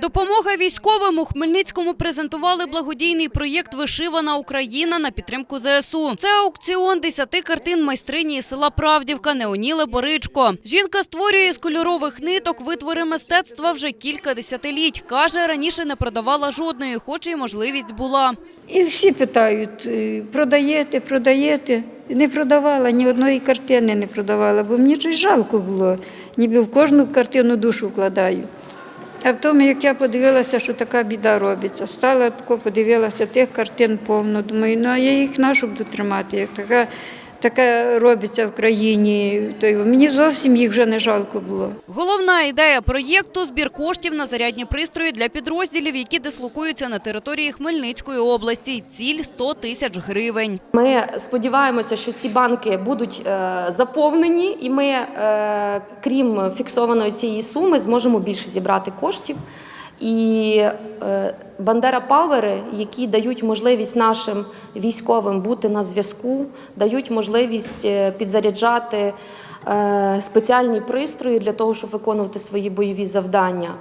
Допомога військовим у Хмельницькому презентували благодійний проєкт Вишивана Україна на підтримку ЗСУ. Це аукціон десяти картин майстрині із села Правдівка Неоніли Боричко. Жінка створює з кольорових ниток витвори мистецтва вже кілька десятиліть. каже, раніше не продавала жодної, хоч і можливість була. І всі питають, е, продаєте, продаєте. Не продавала, ні одної картини не продавала, бо мені щось жалко було, ніби в кожну картину душу вкладаю. А тому, як я подивилася, що така біда робиться, стала подивилася тих картин повно. Думаю, ну а я їх нашу буду тримати, як така, така робиться в країні. То й мені зовсім їх вже не жалко було. Головна ідея проєкту збір коштів на зарядні пристрої для підрозділів, які дислокуються на території Хмельницької області. Ціль 100 тисяч гривень. Ми сподіваємося, що ці банки будуть е, заповнені, і ми, е, крім фіксованої цієї суми, зможемо більше зібрати коштів. І е, Бандера Павери, які дають можливість нашим військовим бути на зв'язку, дають можливість е, підзаряджати е, спеціальні пристрої для того, щоб виконувати свої бойові завдання.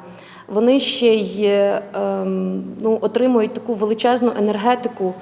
Вони ще й ем, ну, отримують таку величезну енергетику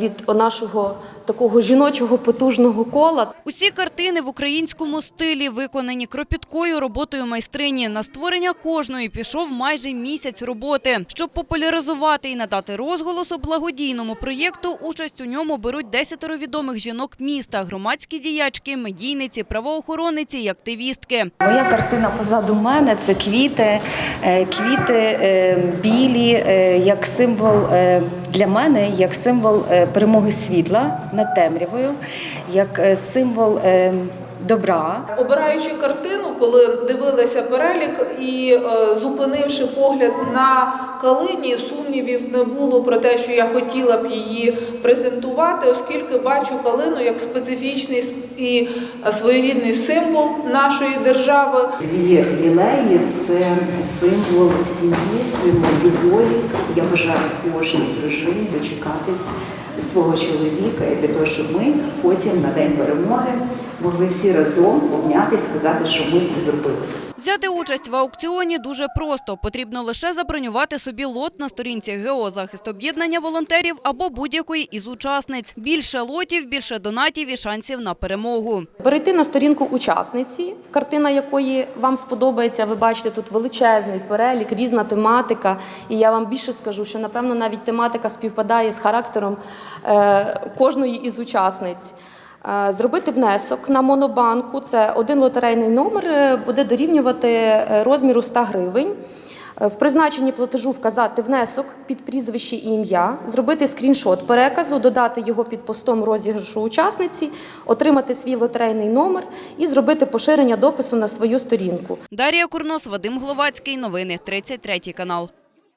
від нашого такого жіночого потужного кола. Усі картини в українському стилі виконані кропіткою роботою майстрині. На створення кожної пішов майже місяць роботи. Щоб популяризувати і надати розголосу благодійному проєкту, участь у ньому беруть десятеро відомих жінок міста, громадські діячки, медійниці, правоохоронниці і активістки. Моя картина позаду мене це квіти, е, квіти е, білі, е, як символ е, для мене, як символ е, перемоги світла над темрявою, як е, символ е, добра. Обираючи картину, коли дивилися перелік і е, зупинивши погляд на калині, сумнівів не було про те, що я хотіла б її презентувати, оскільки бачу калину як специфічний і е, своєрідний символ нашої держави. Дві лілеї це символ сім'ї, символ любові. Я бажаю кожній дружині дочекатись свого чоловіка і для того, щоб ми потім на день перемоги могли всі разом обнятись, сказати, що ми це зробили. Взяти участь в аукціоні дуже просто. Потрібно лише забронювати собі лот на сторінці ГО «Захист об'єднання волонтерів або будь-якої із учасниць. Більше лотів, більше донатів і шансів на перемогу. Перейти на сторінку учасниці, картина якої вам сподобається. Ви бачите тут величезний перелік, різна тематика. І я вам більше скажу, що напевно навіть тематика співпадає з характером е, кожної із учасниць. Е, Зробити внесок на монобанку це один лотерейний номер е, буде дорівнювати е, розміру 100 гривень. В призначенні платежу вказати внесок під прізвище і ім'я, зробити скріншот переказу, додати його під постом розіграшу учасниці, отримати свій лотерейний номер і зробити поширення допису на свою сторінку. Дар'я Курнос, Вадим Гловацький. Новини 33 канал.